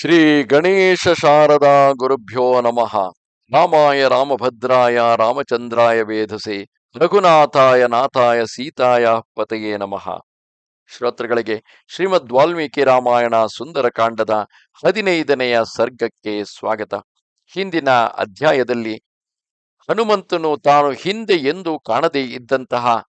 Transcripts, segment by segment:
ಶ್ರೀ ಗಣೇಶ ಶಾರದಾ ಗುರುಭ್ಯೋ ನಮಃ. ರಾಮಾಯ ರಾಮಭದ್ರಾಯ ರಾಮಚಂದ್ರಾಯ ವೇಧಸೆ ರಘುನಾಥಾಯ ನಾಥಾಯ ಸೀತಾಯ ಪತೆಯೇ ನಮಃ. ಶ್ರೋತೃಗಳಿಗೆ ಶ್ರೀಮದ್ ವಾಲ್ಮೀಕಿ ರಾಮಾಯಣ ಸುಂದರಕಾಂಡದ ಹದಿನೈದನೆಯ ಸರ್ಗಕ್ಕೆ ಸ್ವಾಗತ. ಹಿಂದಿನ ಅಧ್ಯಾಯದಲ್ಲಿ ಹನುಮಂತನು ತಾನು ಹಿಂದೆ ಎಂದು ಕಾಣದೇ ಇದ್ದಂತಹ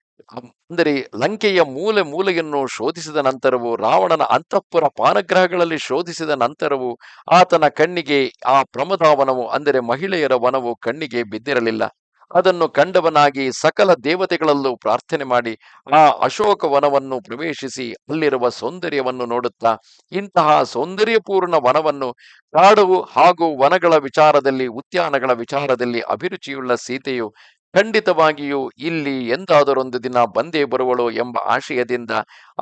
ಅಂದರೆ ಲಂಕೆಯ ಮೂಲೆ ಮೂಲೆಯನ್ನು ಶೋಧಿಸಿದ ನಂತರವೂ, ರಾವಣನ ಅಂತಃಪುರ ಪಾನಗ್ರಹಗಳಲ್ಲಿ ಶೋಧಿಸಿದ ನಂತರವೂ ಆತನ ಕಣ್ಣಿಗೆ ಆ ಪ್ರಮದಾವನವು ಅಂದರೆ ಮಹಿಳೆಯರ ವನವು ಕಣ್ಣಿಗೆ ಬಿದ್ದಿರಲಿಲ್ಲ. ಅದನ್ನು ಕಂಡವನಾಗಿ ಸಕಲ ದೇವತೆಗಳಲ್ಲೂ ಪ್ರಾರ್ಥನೆ ಮಾಡಿ ಆ ಅಶೋಕ ವನವನ್ನು ಪ್ರವೇಶಿಸಿ ಅಲ್ಲಿರುವ ಸೌಂದರ್ಯವನ್ನು ನೋಡುತ್ತಾ, ಇಂತಹ ಸೌಂದರ್ಯಪೂರ್ಣ ವನವನ್ನು ಕಾಡು ಹಾಗೂ ವನಗಳ ವಿಚಾರದಲ್ಲಿ, ಉದ್ಯಾನಗಳ ವಿಚಾರದಲ್ಲಿ, ಅಭಿರುಚಿಯುಳ್ಳ ಸೀತೆಯು ಖಂಡಿತವಾಗಿಯೂ ಇಲ್ಲಿ ಎಂದಾದರೊಂದು ದಿನ ಬಂದೇ ಬರುವಳು ಎಂಬ ಆಶಯದಿಂದ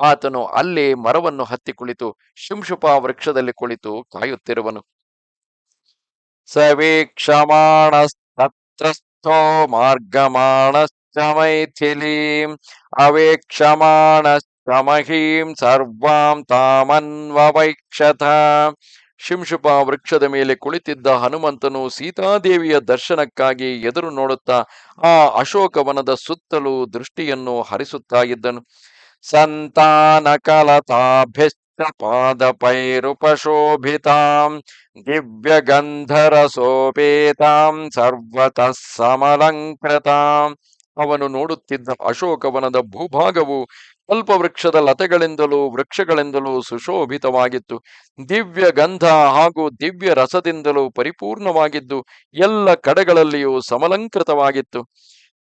ಆತನು ಅಲ್ಲೇ ಮರವನ್ನು ಹತ್ತಿ ಕುಳಿತು ಶಿಂಶುಪ ವೃಕ್ಷದಲ್ಲಿ ಕುಳಿತು ಕಾಯುತ್ತಿರುವನು. ಸವೀಕ್ಷಮಾಣಸ್ತತ್ರಸ್ಥೋ ಮಾರ್ಗಮಾಣಶ್ಚ ಮೈಥಿಲೀಂ ಅವೇಕ್ಷಮಾಣಶ್ಚ ಮಹೀಂ ಸರ್ವಾಂ ತಾಮನ್ವವೈಕ್ಷತ ಶಿಂಶುಪ ವೃಕ್ಷದ ಮೇಲೆ ಕುಳಿತಿದ್ದ ಹನುಮಂತನು ಸೀತಾದೇವಿಯ ದರ್ಶನಕ್ಕಾಗಿ ಎದುರು ನೋಡುತ್ತಾ ಆ ಅಶೋಕವನದ ಸುತ್ತಲೂ ದೃಷ್ಟಿಯನ್ನು ಹರಿಸುತ್ತಾ ಇದ್ದನು. ಸಂತಾನ ಕಲತಾಭ್ಯಶ್ಚ ಪಾದಪೈರುಪಶೋಭಿತಾಂ ದಿವ್ಯ ಗಂಧರ ಸೋಪೇತಾಂ, ಸರ್ವತಃ ಸಮಲಂಕೃತಾಂ. ಅವನು ನೋಡುತ್ತಿದ್ದ ಅಶೋಕವನದ ಭೂಭಾಗವು ಕಲ್ಪವೃಕ್ಷದ ಲತೆಗಳಿಂದಲೂ, ವೃಕ್ಷಗಳಿಂದಲೂ ಸುಶೋಭಿತವಾಗಿತ್ತು. ದಿವ್ಯ ಗಂಧ ಹಾಗೂ ದಿವ್ಯ ರಸದಿಂದಲೂ ಪರಿಪೂರ್ಣವಾಗಿದ್ದು, ಎಲ್ಲ ಕಡೆಗಳಲ್ಲಿಯೂ ಸಮಲಂಕೃತವಾಗಿತ್ತು.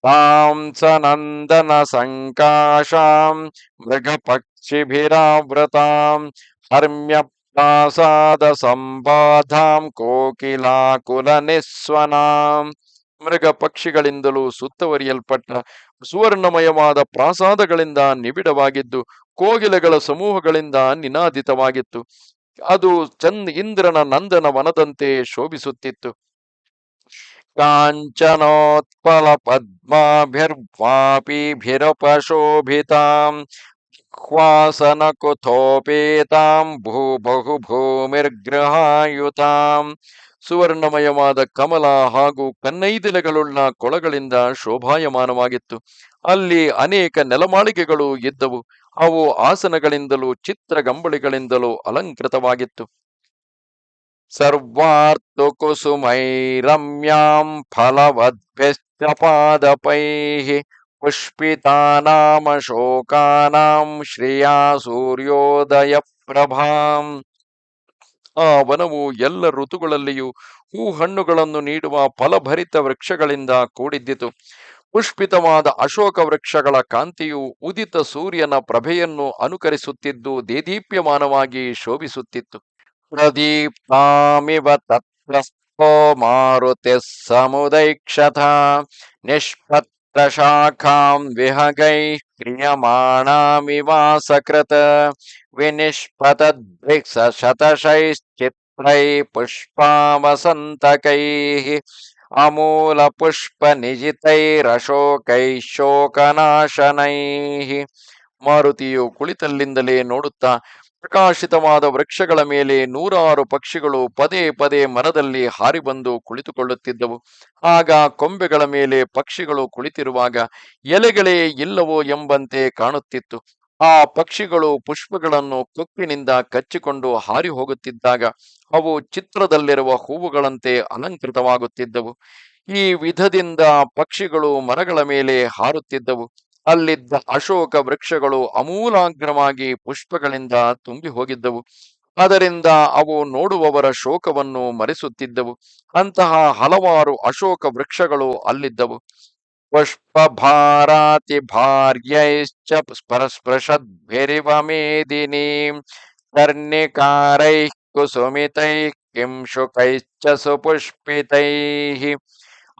ತಾಂ ಸನಂದನ ಸಂಕಾಶಾಂ ಮೃಗ ಪಕ್ಷಿಭಿರಾವೃತಾಂ ಹರ್ಮ್ಯ ಪ್ರಾಸಾದ ಸಂಬಾಧಾಂ ಕೋಕಿಲಾಕುಲ ನಿಸ್ವನಾಂ ಮೃಗ ಪಕ್ಷಿಗಳಿಂದಲೂ ಸುತ್ತುವರಿಯಲ್ಪಟ್ಟ ಸುವರ್ಣಮಯವಾದ ಪ್ರಾಸಾದಗಳಿಂದ ನಿಬಿಡವಾಗಿದ್ದು, ಕೋಗಿಲೆಗಳ ಸಮೂಹಗಳಿಂದ ನಿನಾದಿತವಾಗಿತ್ತು. ಅದು ಚಂದ್ ಇಂದ್ರನ ನಂದನ ವನದಂತೆ ಶೋಭಿಸುತ್ತಿತ್ತು. ಕಾಂಚನೋತ್ಪಲ ಪದ್ಮಾಭಿರ್ವಾಪಿಭಿರಪಶೋಭಿತಾಂ ಕ್ವಾಸನ ಕುಥೋಪೇತಾಂ ಭೂ ಬಹು ಭೂಮಿರ್ಗೃಹಾಯುತಾಂ ಸುವರ್ಣಮಯವಾದ ಕಮಲ ಹಾಗೂ ಕನ್ನೈದಿಲೆಗಳುಳ್ಳ ಕೊಳಗಳಿಂದ ಶೋಭಾಯಮಾನವಾಗಿತ್ತು. ಅಲ್ಲಿ ಅನೇಕ ನೆಲಮಾಳಿಗೆಗಳು ಇದ್ದವು. ಅವು ಆಸನಗಳಿಂದಲೂ ಚಿತ್ರಗಂಬಳಿಗಳಿಂದಲೂ ಅಲಂಕೃತವಾಗಿತ್ತು. ಸರ್ವಾರ್ತು ಕುಸುಮೈರಮ್ಯಾಂ ರಮ್ಯಾಂ ಪಾದಪೈಃ ಪುಷ್ಪಿತಾನಾಮ ಶೋಕಾನಾಂ ಶ್ರೇಯಾ ಸೂರ್ಯೋದಯ ಪ್ರಭಾಂ ಆ ವನವು ಎಲ್ಲ ಋತುಗಳಲ್ಲಿಯೂ ಹೂ ಹಣ್ಣುಗಳನ್ನು ನೀಡುವ ಫಲಭರಿತ ವೃಕ್ಷಗಳಿಂದ ಕೂಡಿದ್ದಿತು. ಪುಷ್ಪಿತವಾದ ಅಶೋಕ ವೃಕ್ಷಗಳ ಕಾಂತಿಯು ಉದಿತ ಸೂರ್ಯನ ಪ್ರಭೆಯನ್ನು ಅನುಕರಿಸುತ್ತಿದ್ದು ದೇದೀಪ್ಯಮಾನವಾಗಿ ಶೋಭಿಸುತ್ತಿತ್ತು. ಪ್ರದೀಪ್ತಾಮಿವ ತತ್ರಸ್ಥೋ ಮಾರುತಿ ಸಮುದೈಕ್ಷತ ನಿಷ್ಪತ್ರ ಶಾಖಾಂ ವಿಹಗೈ ಕ್ರಿಯಮಾಣಾಮಿವಾಸಕೃತ ವಿನಿಷ್ಪತದ್ಭಿಕ್ಸ ಶತಶೈಶ್ಚಿತ್ರೈ ವಸಂತಕೈಹಿ ಅಮೂಲ ಪುಷ್ಪ ನಿಜಿತೈರಶೋಕೈ ಶೋಕನಾಶನೈಃ ಮಾರುತಿಯು ಕುಳಿತಲ್ಲಿಂದಲೇ ನೋಡುತ್ತಾ ಪ್ರಕಾಶಿತವಾದ ವೃಕ್ಷಗಳ ಮೇಲೆ ನೂರಾರು ಪಕ್ಷಿಗಳು ಪದೇ ಪದೇ ಮರದಲ್ಲಿ ಹಾರಿ ಬಂದು ಕುಳಿತುಕೊಳ್ಳುತ್ತಿದ್ದವು. ಆಗ ಕೊಂಬೆಗಳ ಮೇಲೆ ಪಕ್ಷಿಗಳು ಕುಳಿತಿರುವಾಗ ಎಲೆಗಳೇ ಇಲ್ಲವೋ ಎಂಬಂತೆ ಕಾಣುತ್ತಿತ್ತು. ಆ ಪಕ್ಷಿಗಳು ಪುಷ್ಪಗಳನ್ನು ಕೊಕ್ಕಿನಿಂದ ಕಚ್ಚಿಕೊಂಡು ಹಾರಿ ಹೋಗುತ್ತಿದ್ದಾಗ ಅವು ಚಿತ್ರದಲ್ಲಿರುವ ಹೂವುಗಳಂತೆ ಅಲಂಕೃತವಾಗುತ್ತಿದ್ದವು. ಈ ವಿಧದಿಂದ ಪಕ್ಷಿಗಳು ಮರಗಳ ಮೇಲೆ ಹಾರುತ್ತಿದ್ದವು. ಅಲ್ಲಿದ್ದ ಅಶೋಕ ವೃಕ್ಷಗಳು ಅಮೂಲಾಗ್ರವಾಗಿ ಪುಷ್ಪಗಳಿಂದ ತುಂಬಿ ಹೋಗಿದ್ದವು. ಅದರಿಂದ ಅವು ನೋಡುವವರ ಶೋಕವನ್ನು ಮರೆಸುತ್ತಿದ್ದವು. ಅಂತಹ ಹಲವಾರು ಅಶೋಕ ವೃಕ್ಷಗಳು ಅಲ್ಲಿದ್ದವು. ಪುಷ್ಪ ಭಾರಾತಿ ಭಾರ್ಯೈಶ್ಚ ಸ್ಪೃಶದ್ಭಿರಿವ ಮೇದಿನೀಂ ಕರ್ಣಿಕಾರೈ ಕುಸುಮಿತೈ ಶುಕೈಶ್ಚ ಸುಪುಷ್ಪಿತೈ.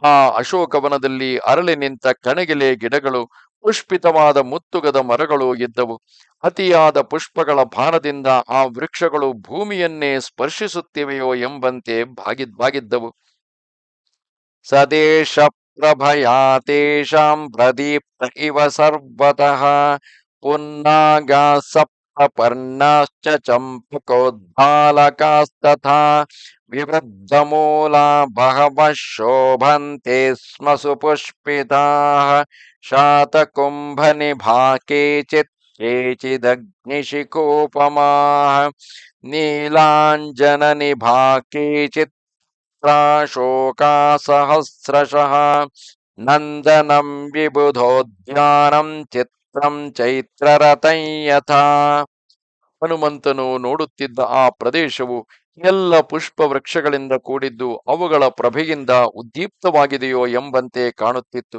ಆ ಅಶೋಕವನದಲ್ಲಿ ಅರಳಿ ನಿಂತ ಕಣಗಿಲೆ ಗಿಡಗಳು ಪುಷ್ಪಿತವಾದ ಮುತ್ತುಗದ ಮರಗಳು ಇದ್ದವು ಅತಿಯಾದ ಪುಷ್ಪಗಳ ಭಾರದಿಂದ ಆ ವೃಕ್ಷಗಳು ಭೂಮಿಯನ್ನೇ ಸ್ಪರ್ಶಿಸುತ್ತಿವೆಯೋ ಎಂಬಂತೆ ಬಾಗಿದ್ದವು ಸದೇಶ ಪ್ರಭಯಾ ತೇಷಾಂ ಪ್ರದೀಪ್ತ ಇವ ಸರ್ವತಃ. ಪುನ್ನಾಗ ಸಪ್ತಪರ್ಣಾಶ್ಚ ಚಂಪಕೋದ್ಭಾಲಕಾಸ್ತಥಾ. विवृद्धमूला बहवः शोभन्ते स्म सुपुष्पिताः शातकुम्भनिभा केचित् केचिदग्निशिकोपमाः नीलाञ्जननिभा केचित् शोका सहस्रशः नन्दनं विबुधोद्यानं ಚಿತ್ರಂ ಚೈತ್ರರಥಂ ಯಥಾ ಹನುಮಂತನು ನೋಡುತ್ತಿದ್ದ ಆ ಪ್ರದೇಶವು ಎಲ್ಲ ಪುಷ್ಪ ವೃಕ್ಷಗಳಿಂದ ಕೂಡಿದ್ದು ಅವುಗಳ ಪ್ರಭೆಯಿಂದ ಉದ್ದೀಪ್ತವಾಗಿದೆಯೋ ಎಂಬಂತೆ ಕಾಣುತ್ತಿತ್ತು.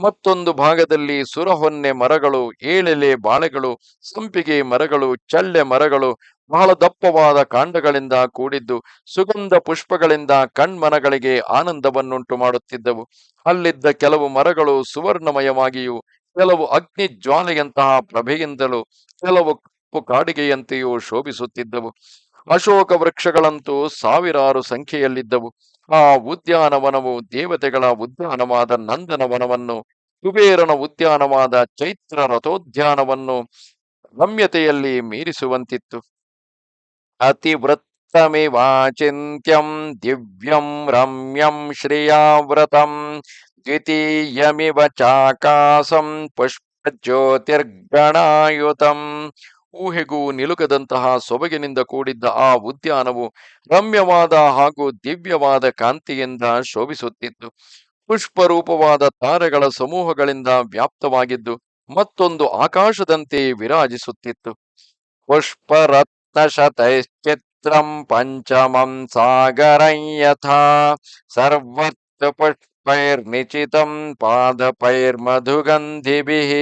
ಮತ್ತೊಂದು ಭಾಗದಲ್ಲಿ ಸುರಹೊನ್ನೆ ಮರಗಳು ಏಳೆಲೆ ಬಾಳೆಗಳು, ಸಂಪಿಗೆ ಮರಗಳು, ಚಳ್ಳೆ ಮರಗಳು ಬಹಳ ದಪ್ಪವಾದ ಕಾಂಡಗಳಿಂದ ಕೂಡಿದ್ದು ಸುಗಂಧ ಪುಷ್ಪಗಳಿಂದ ಕಣ್ಮನಗಳಿಗೆ ಆನಂದವನ್ನುಂಟು ಮಾಡುತ್ತಿದ್ದವು. ಅಲ್ಲಿದ್ದ ಕೆಲವು ಮರಗಳು ಸುವರ್ಣಮಯವಾಗಿಯೂ, ಕೆಲವು ಅಗ್ನಿ ಜ್ವಾಲೆಯಂತಹ ಪ್ರಭೆಯಿಂದಲೂ, ಕೆಲವು ಕಾಡಿಗೆಯಂತೆಯೂ ಶೋಭಿಸುತ್ತಿದ್ದವು. ಅಶೋಕ ವೃಕ್ಷಗಳಂತೂ ಸಾವಿರಾರು ಸಂಖ್ಯೆಯಲ್ಲಿದ್ದವು. ಆ ಉದ್ಯಾನವನವು ದೇವತೆಗಳ ಉದ್ಯಾನವಾದ ನಂದನವನವನ್ನು, ಕುಬೇರನ ಉದ್ಯಾನವಾದ ಚೈತ್ರ ರಥೋದ್ಯಾನವನ್ನು ರಮ್ಯತೆಯಲ್ಲಿ ಮೀರಿಸುವಂತಿತ್ತು. ಅತಿವೃತ್ತಮಿವಾಚಿತ್ಯಂ ದಿವ್ಯಂ ರಮ್ಯಂ ಶ್ರೇಯಾವ್ರತಂ ದ್ವಿತೀಯಮಿವ ಚಾಕಾಸಂ ಪುಷ್ಪಜ್ಯೋತಿರ್ಗಣಾಯುತಂ ಊಹೆಗೂ ನಿಲುಕದಂತಹ ಸೊಬಗಿನಿಂದ ಕೂಡಿದ್ದ ಆ ಉದ್ಯಾನವು ರಮ್ಯವಾದ ಹಾಗೂ ದಿವ್ಯವಾದ ಕಾಂತಿಯಿಂದ ಶೋಭಿಸುತ್ತಿತ್ತು. ಪುಷ್ಪರೂಪವಾದ ತಾರೆಗಳ ಸಮೂಹಗಳಿಂದ ವ್ಯಾಪ್ತವಾಗಿದ್ದು ಮತ್ತೊಂದು ಆಕಾಶದಂತೆ ವಿರಾಜಿಸುತ್ತಿತ್ತು. ಪುಷ್ಪರತ್ನಶತೈಶ್ಚಿತ್ರಂ ಪಂಚಮಂ ಸಾಗರಯ್ಯಥಾ ಯಥಾ ಸರ್ವತ್ರ ಪುಷ್ಪೈರ್ನಿಚಿತಂ ಪಾದಪೈರ್ಮಧುಗಂಧಿಭಿಃ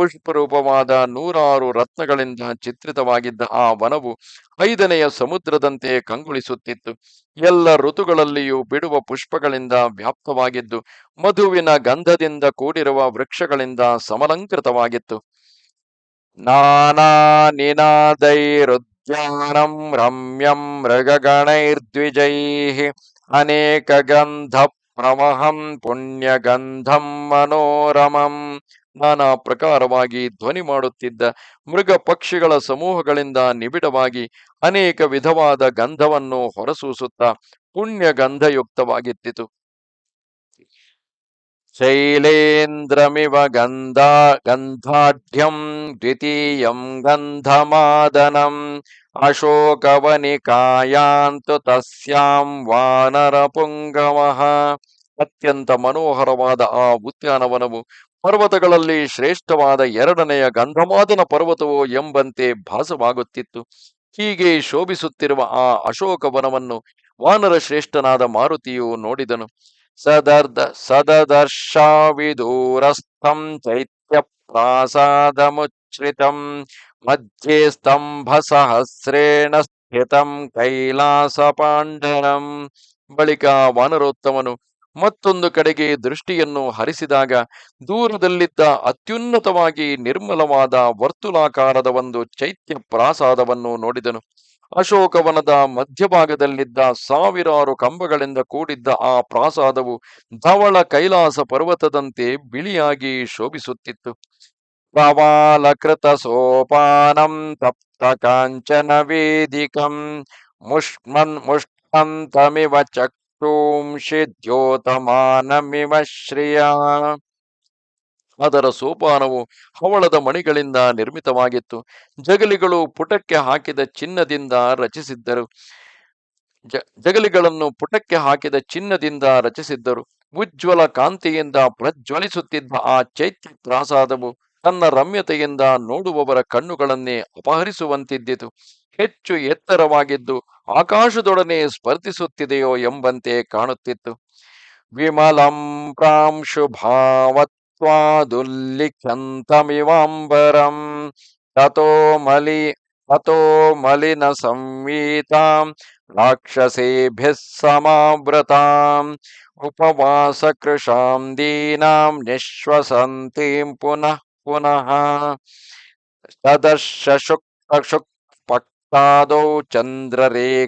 ಪುಷ್ಪರೂಪವಾದ ನೂರಾರು ರತ್ನಗಳಿಂದ ಚಿತ್ರಿತವಾಗಿದ್ದ ಆ ವನವು ಐದನೆಯ ಸಮುದ್ರದಂತೆ ಕಂಗೊಳಿಸುತ್ತಿತ್ತು. ಎಲ್ಲ ಋತುಗಳಲ್ಲಿಯೂ ಬಿಡುವ ಪುಷ್ಪಗಳಿಂದ ವ್ಯಾಪ್ತವಾಗಿದ್ದು, ಮಧುವಿನ ಗಂಧದಿಂದ ಕೂಡಿರುವ ವೃಕ್ಷಗಳಿಂದ ಸಮಲಂಕೃತವಾಗಿತ್ತು. ನಾನಾ ನಿನಾದೈರುದ್ಯಾನಂ ರಮ್ಯಂ ಮೃಗಗಣೈರ್ದ್ವಿಜೈ ಅನೇಕ ಗಂಧ ಪ್ರಮಹಂ ಪುಣ್ಯಗಂಧಂ ಮನೋರಮಂ ನಾನಾ ಪ್ರಕಾರವಾಗಿ ಧ್ವನಿ ಮಾಡುತ್ತಿದ್ದ ಮೃಗ ಪಕ್ಷಿಗಳ ಸಮೂಹಗಳಿಂದ ನಿಬಿಡವಾಗಿ ಅನೇಕ ವಿಧವಾದ ಗಂಧವನ್ನು ಹೊರಸೂಸುತ್ತಾ ಪುಣ್ಯ ಗಂಧಯುಕ್ತವಾಗಿತ್ತಿತು ಶೈಲೇಂದ್ರಮಿವ ಗಂಧ, ಗಂಧಾಢ್ಯಂ ದ್ವಿತೀಯಂ ಗಂಧಮಾದನಂ ಅಶೋಕವನಿಕಾಯಾಂತು ತಸ್ಯಾಂ ವಾನರ ಪುಂಗವಃ ಅತ್ಯಂತ ಮನೋಹರವಾದ ಆ ಉದ್ಯಾನವನವು ಪರ್ವತಗಳಲ್ಲಿ ಶ್ರೇಷ್ಠವಾದ ಎರಡನೆಯ ಗಂಧಮಾದನ ಪರ್ವತವೋ ಎಂಬಂತೆ ಭಾಸವಾಗುತ್ತಿತ್ತು. ಹೀಗೆ ಶೋಭಿಸುತ್ತಿರುವ ಆ ಅಶೋಕವನವನ್ನು ವಾನರ ಶ್ರೇಷ್ಠನಾದ ಮಾರುತಿಯು ನೋಡಿದನು. ಸದರ್ದ, ಸದದರ್ಶಾವಿದೂರಸ್ಥಂ ಚೈತ್ಯ ಪ್ರಾಸಾದಮುಚ್ಛ್ರಿತಂ ಮಧ್ಯೆ ಸ್ತಂಭ ಸಹಸ್ರೇಣ ಸ್ಥಿತಂ ಕೈಲಾಸ ಪಾಂಡರಂ ಬಳಿಕ ವಾನರೋತ್ತಮನು ಮತ್ತೊಂದು ಕಡೆಗೆ ದೃಷ್ಟಿಯನ್ನು ಹರಿಸಿದಾಗ ದೂರದಲ್ಲಿದ್ದ ಅತ್ಯುನ್ನತವಾಗಿ ನಿರ್ಮಲವಾದ ವರ್ತುಲಾಕಾರದ ಒಂದು ಚೈತ್ಯ ಪ್ರಾಸಾದವನ್ನು ನೋಡಿದನು. ಅಶೋಕವನದ ಮಧ್ಯಭಾಗದಲ್ಲಿದ್ದ ಸಾವಿರಾರು ಕಂಬಗಳಿಂದ ಕೂಡಿದ್ದ ಆ ಪ್ರಾಸಾದವು ಧವಳ ಕೈಲಾಸ ಪರ್ವತದಂತೆ ಬಿಳಿಯಾಗಿ ಶೋಭಿಸುತ್ತಿತ್ತು. ಪ್ರವಾಲಕೃತ ಸೋಪಾನಂ ತಪ್ತ ಕಾಂಚನ ವೇದಿಕಂ ಮುಷ್ಮನ್ ಮುಷ್ಮಂತಮಿವ ಚಕ್ಷೂಂಷಿ ದ್ಯೋತಮಾನಮಿವ ಶ್ರಿಯ ಅದರ ಸೋಪಾನವು ಹವಳದ ಮಣಿಗಳಿಂದ ನಿರ್ಮಿತವಾಗಿತ್ತು. ಜಗಲಿಗಳು ಪುಟಕ್ಕೆ ಹಾಕಿದ ಚಿನ್ನದಿಂದ ರಚಿಸಿದ್ದರು. ಜಗಲಿಗಳನ್ನು ಪುಟಕ್ಕೆ ಹಾಕಿದ ಚಿನ್ನದಿಂದ ರಚಿಸಿದ್ದರು. ಉಜ್ವಲ ಕಾಂತಿಯಿಂದ ಪ್ರಜ್ವಲಿಸುತ್ತಿದ್ದ ಆ ಚೈತ್ಯ ಪ್ರಾಸಾದವು ತನ್ನ ರಮ್ಯತೆಯಿಂದ ನೋಡುವವರ ಕಣ್ಣುಗಳನ್ನೇ ಅಪಹರಿಸುವಂತಿದ್ದಿತು. ಹೆಚ್ಚು ಎತ್ತರವಾಗಿದ್ದು ಆಕಾಶದೊಡನೆ ಸ್ಪರ್ಧಿಸುತ್ತಿದೆಯೋ ಎಂಬಂತೆ ಕಾಣುತ್ತಿತ್ತು. ವಿಮಲಂ ಪ್ರಾಂಶುಭಾವತ್ವಾದುಲ್ಲಿಖಂತಮಿವಾಂಬರಂ ತಥೋ ಮಲಿ ತಥೋ ಮಲಿನ ಸಂವೀತಾಂ ರಾಕ್ಷಸೇಭ್ಯಃ ಸಮಾವೃತಾಂ ಉಪವಾಸ ಕೃಶಾಂ ದೀನಾಂ ನಿಶ್ವಸಂತೀಂ ಪುನಃ ಪುನಃ ಪಕ್ತಾದೌ ಚಂದ್ರರೇಖಾಮಿವಾಮಲಂ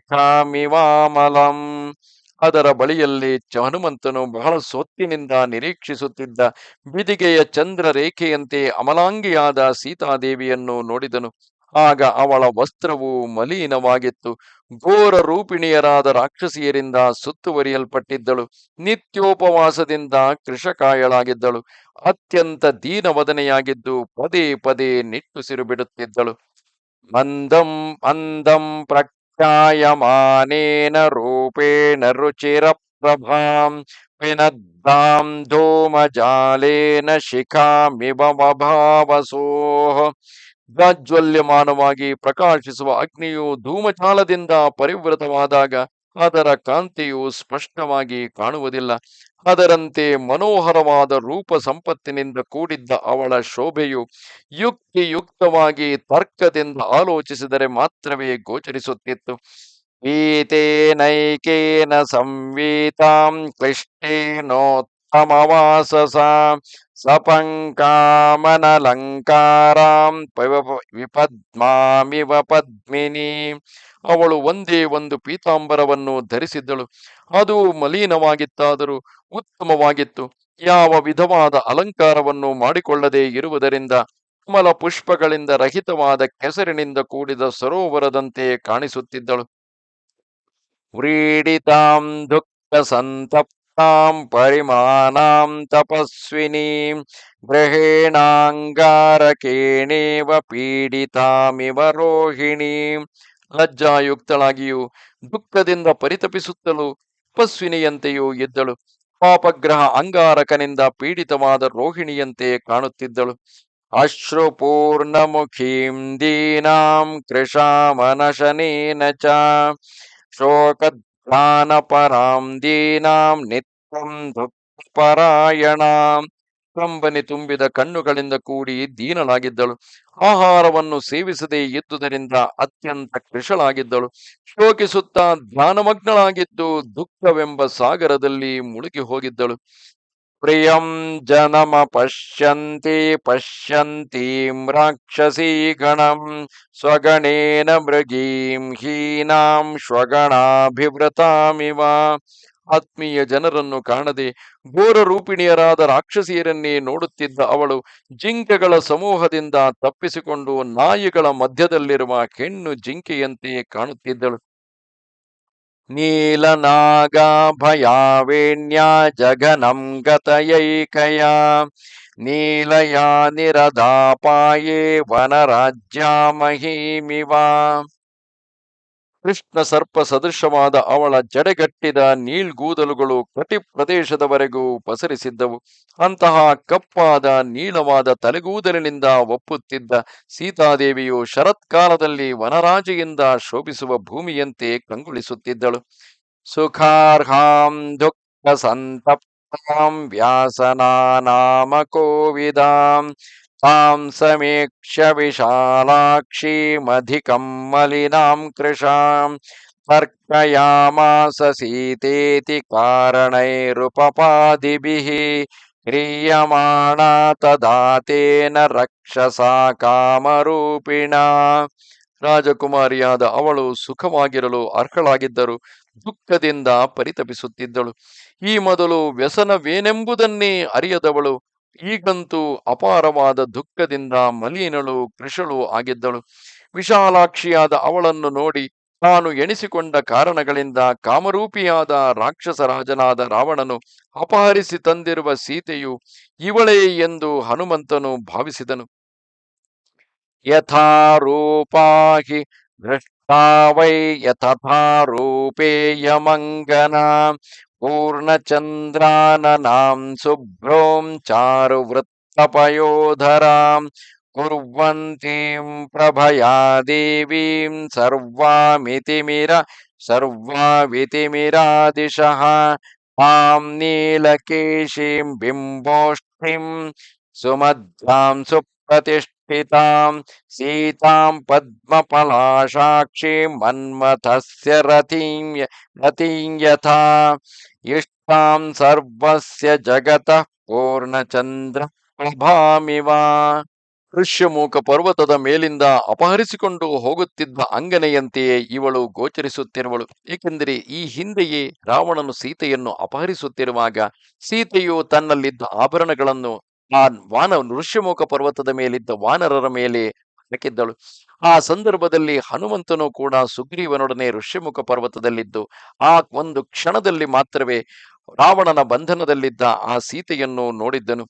ಅದರ ಬಳಿಯಲ್ಲಿ ಹನುಮಂತನು ಬಹಳ ಸೊತ್ತಿನಿಂದ ನಿರೀಕ್ಷಿಸುತ್ತಿದ್ದ ಬಿದಿಗೆಯ ಚಂದ್ರ ರೇಖೆಯಂತೆ ಅಮಲಾಂಗಿಯಾದ ಸೀತಾದೇವಿಯನ್ನು ನೋಡಿದನು. ಆಗ ಅವಳ ವಸ್ತ್ರವು ಮಲಿನವಾಗಿತ್ತು. ಘೋರ ರೂಪಿಣಿಯರಾದ ರಾಕ್ಷಸಿಯರಿಂದ ಸುತ್ತುವರಿಯಲ್ಪಟ್ಟಿದ್ದಳು. ನಿತ್ಯೋಪವಾಸದಿಂದ ಕೃಷಕಾಯಳಾಗಿದ್ದಳು. ಅತ್ಯಂತ ದೀನವದನೆಯಾಗಿದ್ದು ಪದೇ ಪದೇ ನಿಟ್ಟುಸಿರು ಬಿಡುತ್ತಿದ್ದಳು ಮಂದಂ ಮಂದಂ ಪ್ರಖ್ಯಾಯಮಾನೇನ ರೂಪೇಣ ರುಚಿರ ಪ್ರಭಾಂ ವಿನದ್ದಾಂ ಧೂಮಜಾಲೇನ ಪ್ರಾಜ್ವಲ್ಯಮಾನವಾಗಿ ಪ್ರಕಾಶಿಸುವ ಅಗ್ನಿಯು ಧೂಮಜಾಲದಿಂದ ಪರಿವೃತವಾದಾಗ ಅದರ ಕಾಂತಿಯು ಸ್ಪಷ್ಟವಾಗಿ ಕಾಣುವುದಿಲ್ಲ. ಅದರಂತೆ ಮನೋಹರವಾದ ರೂಪ ಸಂಪತ್ತಿನಿಂದ ಕೂಡಿದ್ದ ಅವಳ ಶೋಭೆಯು ಯುಕ್ತಿಯುಕ್ತವಾಗಿ ತರ್ಕದಿಂದ ಆಲೋಚಿಸಿದರೆ ಮಾತ್ರವೇ ಗೋಚರಿಸುತ್ತಿತ್ತು. ಈತೇನೈಕೇನ ಸಂವೀತಾಂ ಕ್ಲಿಷ್ಟೇನೋತ್ತಮವಾಸಸಾ ಸಪಂಕಾಮನಲಂಕಾರಾಂ ವಿಪದ್ಮಾಮಿವ ಪದ್ಮಿನಿ ಅವಳು ಒಂದೇ ಒಂದು ಪೀತಾಂಬರವನ್ನು ಧರಿಸಿದ್ದಳು. ಅದು ಮಲಿನವಾಗಿತ್ತಾದರೂ ಉತ್ತಮವಾಗಿತ್ತು. ಯಾವ ವಿಧವಾದ ಅಲಂಕಾರವನ್ನು ಮಾಡಿಕೊಳ್ಳದೆ ಇರುವುದರಿಂದ ಕಮಲ ಪುಷ್ಪಗಳಿಂದ ರಹಿತವಾದ ಕೆಸರಿನಿಂದ ಕೂಡಿದ ಸರೋವರದಂತೆ ಕಾಣಿಸುತ್ತಿದ್ದಳು. ವ್ರೀಡಿತಾಂ ದುಃಖ ಸಂತಪ್ತಾಂ ಪರಿಮಾನಾಂ ತಪಸ್ವಿನೀ ಗ್ರಹೇಣಾಂಗಾರಕೇಣೇವ ಪೀಡಿತಾಮಿವ ರೋಹಿಣೀಂ ಲಜ್ಜಾಯುಕ್ತಳಾಗಿಯೂ ದುಃಖದಿಂದ ಪರಿತಪಿಸುತ್ತಲೂ ತಪಸ್ವಿನಿಯಂತೆಯೂ ಇದ್ದಳು। ಪಾಪಗ್ರಹ ಅಂಗಾರಕನಿಂದ ಪೀಡಿತವಾದ ರೋಹಿಣಿಯಂತೆ ಕಾಣುತ್ತಿದ್ದಳು। ಅಶ್ರುಪೂರ್ಣಮುಖೀಂ ದೀನಾಂ ಕೃಷಾಮನಶನೇನ ಚ ಶೋಕಧ್ವಾನಪರಾಂ ದೀನಾಂ ನಿತ್ಯಂ ದುಃಖಪರಾಯಣ ಕಂಬನಿ ತುಂಬಿದ ಕಣ್ಣುಗಳಿಂದ ಕೂಡಿ ದೀನಳಾಗಿದ್ದಳು ಆಹಾರವನ್ನು ಸೇವಿಸದೇ ಇದ್ದುದರಿಂದ ಅತ್ಯಂತ ಕೃಶಳಾಗಿದ್ದಳು. ಶೋಕಿಸುತ್ತಾ ಧ್ಯಾನಮಗ್ನಳಾಗಿದ್ದು ದುಃಖವೆಂಬ ಸಾಗರದಲ್ಲಿ ಮುಳುಗಿ ಹೋಗಿದ್ದಳು. ಪ್ರಿಯಂ ಜನಮ ಪಶ್ಯಂತಿ ರಾಕ್ಷಸೀ ಗಣಂ ಸ್ವಗಣೇನ ಮೃಗೀಂ ಹೀನಾಂ ಶ್ವಗಣಾಭಿವೃತಾಮಿವ ಆತ್ಮೀಯ ಜನರನ್ನು ಕಾಣದೆ ಘೋರ ರೂಪಿಣಿಯರಾದ ರಾಕ್ಷಸಿಯರನ್ನೇ ನೋಡುತ್ತಿದ್ದ ಅವಳು ಜಿಂಕೆಗಳ ಸಮೂಹದಿಂದ ತಪ್ಪಿಸಿಕೊಂಡು ನಾಯಿಗಳ ಮಧ್ಯದಲ್ಲಿರುವ ಹೆಣ್ಣು ಜಿಂಕೆಯಂತೆ ಕಾಣುತ್ತಿದ್ದಳು. ನೀಲನಾಗಾಭಯಾವೇಣ್ಯ ಜಗನಂ ಗತಯೈಕಯ ನೀಲಯಾ ನಿರದಾಪಾಯೇ ವನರಾಜ್ಯಾ ಮಹೀಮಿವ ಕೃಷ್ಣ ಸರ್ಪ ಸದೃಶವಾದ ಅವಳ ಜಡೆಗಟ್ಟಿದ ನೀಲ್ಗೂದಲುಗಳು ಕಟಿ ಪ್ರದೇಶದವರೆಗೂ ಪಸರಿಸಿದ್ದವು. ಅಂತಹ ಕಪ್ಪಾದ ನೀಳವಾದ ತಲೆಗೂದಲಿನಿಂದ ಒಪ್ಪುತ್ತಿದ್ದ ಸೀತಾದೇವಿಯು ಶರತ್ಕಾಲದಲ್ಲಿ ವನರಾಜೆಯಿಂದ ಶೋಭಿಸುವ ಭೂಮಿಯಂತೆ ಕಂಗುಳಿಸುತ್ತಿದ್ದಳು. ಸುಖಾರ್ಹಾಂ ದುಃಖ ಸಂತಪ್ತಾಂ ವ್ಯಾಸನಾಮ ಕೋವಿದಾಂ ತಾಂ ಸಮೀಕ್ಷ ವಿಶಾಲಾಕ್ಷೀಮಧಿಕಂ ಮಲಿನಾಂ ಸೀತೇತಿ ಕಾರಣೈರುಪಪಾದಿಭಿಃ ಕ್ರಿಯಮಾಣಾ ತದಾ ತೇನ ರಕ್ಷಸಾ ಕಾಮರೂಪಿಣ ರಾಜಕುಮಾರಿಯಾದ ಅವಳು ಸುಖವಾಗಿರಲು ಅರ್ಹಳಾಗಿದ್ದರು ದುಃಖದಿಂದ ಪರಿತಪಿಸುತ್ತಿದ್ದಳು ಈ ಮೊದಲು ವ್ಯಸನವೇನೆಂಬುದನ್ನೇ ಅರಿಯದವಳು ಈಗಂತೂ ಅಪಾರವಾದ ದುಃಖದಿಂದ ಮಲೀನಳು, ಕೃಷಳು ಆಗಿದ್ದಳು. ವಿಶಾಲಾಕ್ಷಿಯಾದ ಅವಳನ್ನು ನೋಡಿ ತಾನು ಎಣಿಸಿಕೊಂಡ ಕಾರಣಗಳಿಂದ ಕಾಮರೂಪಿಯಾದ ರಾಕ್ಷಸ ರಾಜನಾದ ರಾವಣನು ಅಪಹರಿಸಿ ತಂದಿರುವ ಸೀತೆಯು ಇವಳೇ ಎಂದು ಹನುಮಂತನು ಭಾವಿಸಿದನು. ಯಥಾರೂಪಾಹಿ ದೃಷ್ಟಾವೈ ಯಥಾ पूर्णचन्द्राननाम् शुभ्रोम् चारुवृत्तपयोधराम् कुर्वन्तीम् प्रभया देवीम् सर्वामितिमिर सर्वावितिमिरादिशः ताम् नीलकेशीम् बिम्बोष्ठीम् सुमध्याम् सुप्रतिष्ठिताम् सीताम् पद्मपलाशाक्षीम् मन्मथस्य रतिं रतिं यथा ಇಷ್ಟಾಂ ಸರ್ವಸ್ಯ ಜಗತ ಪೂರ್ಣಚಂದ್ರ ಪ್ರಭಾಮಿವ ಋಷ್ಯಮೂಕ ಪರ್ವತದ ಮೇಲಿಂದ ಅಪಹರಿಸಿಕೊಂಡು ಹೋಗುತ್ತಿದ್ದ ಅಂಗನೆಯಂತೆಯೇ ಇವಳು ಗೋಚರಿಸುತ್ತಿರುವಳು. ಏಕೆಂದರೆ ಈ ಹಿಂದೆಯೇ ರಾವಣನು ಸೀತೆಯನ್ನು ಅಪಹರಿಸುತ್ತಿರುವಾಗ ಸೀತೆಯು ತನ್ನಲ್ಲಿದ್ದ ಆಭರಣಗಳನ್ನು ಆ ವಾನ ಋಷ್ಯಮುಖ ಪರ್ವತದ ಮೇಲಿದ್ದ ವಾನರರ ಮೇಲೆ ಹಾಕಿದ್ದಳು ಆ ಸಂದರ್ಭದಲ್ಲಿ ಹನುಮಂತನು ಕೂಡ ಸುಗ್ರೀವನೊಡನೆ ಋಷ್ಯಮುಖ ಪರ್ವತದಲ್ಲಿದ್ದು, ಆ ಒಂದು ಕ್ಷಣದಲ್ಲಿ ಮಾತ್ರವೇ ರಾವಣನ ಬಂಧನದಲ್ಲಿದ್ದ ಆ ಸೀತೆಯನ್ನು ನೋಡಿದ್ದನು.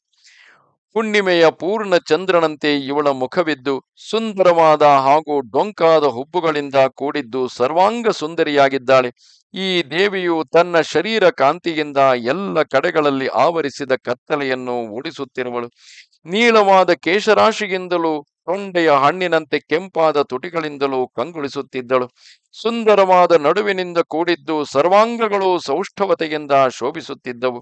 ಹುಣ್ಣಿಮೆಯ ಪೂರ್ಣ ಚಂದ್ರನಂತೆ ಇವಳ ಮುಖವಿದ್ದು, ಸುಂದರವಾದ ಹಾಗೂ ಡೊಂಕಾದ ಹುಬ್ಬುಗಳಿಂದ ಕೂಡಿದ್ದು ಸರ್ವಾಂಗ ಸುಂದರಿಯಾಗಿದ್ದಾಳೆ. ಈ ದೇವಿಯು ತನ್ನ ಶರೀರ ಕಾಂತಿಯಿಂದ ಎಲ್ಲ ಕಡೆಗಳಲ್ಲಿ ಆವರಿಸಿದ ಕತ್ತಲೆಯನ್ನು ಓಡಿಸುತ್ತಿರುವಳು ನೀಳವಾದ ಕೇಶರಾಶಿಯಿಂದಲೂ ತೊಂಡೆಯ ಹಣ್ಣಿನಂತೆ ಕೆಂಪಾದ ತುಟಿಗಳಿಂದಲೂ ಕಂಗೊಳಿಸುತ್ತಿದ್ದಳು. ಸುಂದರವಾದ ನಡುವಿನಿಂದ ಕೂಡಿದ್ದು ಸರ್ವಾಂಗಗಳು ಸೌಷ್ಠವತೆಯಿಂದ ಶೋಭಿಸುತ್ತಿದ್ದವು.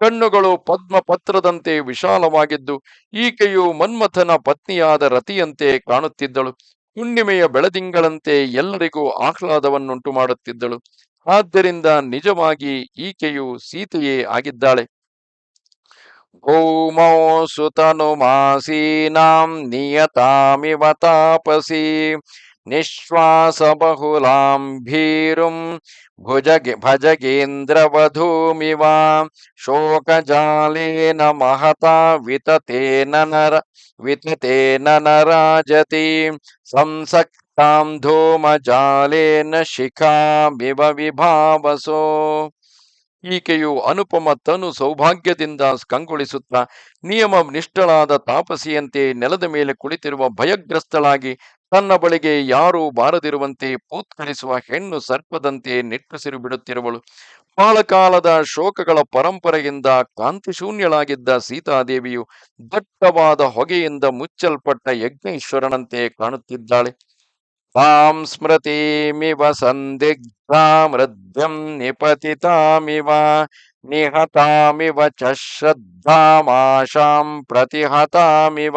ಕಣ್ಣುಗಳು ಪದ್ಮಪತ್ರದಂತೆ ವಿಶಾಲವಾಗಿದ್ದು ಈಕೆಯು ಮನ್ಮಥನ ಪತ್ನಿಯಾದ ರತಿಯಂತೆ ಕಾಣುತ್ತಿದ್ದಳು. ಹುಣ್ಣಿಮೆಯ ಬೆಳದಿಂಗಳಂತೆ ಎಲ್ಲರಿಗೂ ಆಹ್ಲಾದವನ್ನುಂಟು ಮಾಡುತ್ತಿದ್ದಳು ಆದ್ದರಿಂದ ನಿಜವಾಗಿ ಈಕೆಯು ಸೀತೆಯೇ ಆಗಿದ್ದಾಳೆ. भूमौ सुतनुमासीना नियतापसी निश्वास बहुलां भीरुं भुजगे भजगेन्द्रवधूमिव। शोकजालेन महता विततेन नर विततेन नराजति। संसक्तां धूमजालेन शिखामिव विभावसो। ಈಕೆಯು ಅನುಪಮ ತನು ಸೌಭಾಗ್ಯದಿಂದ ಕಂಗೊಳಿಸುತ್ತಾ ನಿಯಮ ನಿಷ್ಠಳಾದ ತಾಪಸಿಯಂತೆ ನೆಲದ ಮೇಲೆ ಕುಳಿತಿರುವ ಭಯಗ್ರಸ್ತಳಾಗಿ ತನ್ನ ಬಳಿಗೆ ಯಾರೂ ಬಾರದಿರುವಂತೆ ಪೂತ್ಕರಿಸುವ ಹೆಣ್ಣು ಸರ್ಪದಂತೆ ನಿಟ್ಟುಸಿರು ಬಿಡುತ್ತಿರುವಳು. ಬಾಳಕಾಲದ ಶೋಕಗಳ ಪರಂಪರೆಯಿಂದ ಕಾಂತಿಶೂನ್ಯಳಾಗಿದ್ದ ಸೀತಾದೇವಿಯು ದಟ್ಟವಾದ ಹೊಗೆಯಿಂದ ಮುಚ್ಚಲ್ಪಟ್ಟ ಯಜ್ಞೇಶ್ವರನಂತೆ ಕಾಣುತ್ತಿದ್ದಾಳೆ. तां स्मृतिमिव सन्दिग्धामृद्भ्यं निपतितामिव, निहतामिव च श्रद्धामाशां प्रतिहतामिव,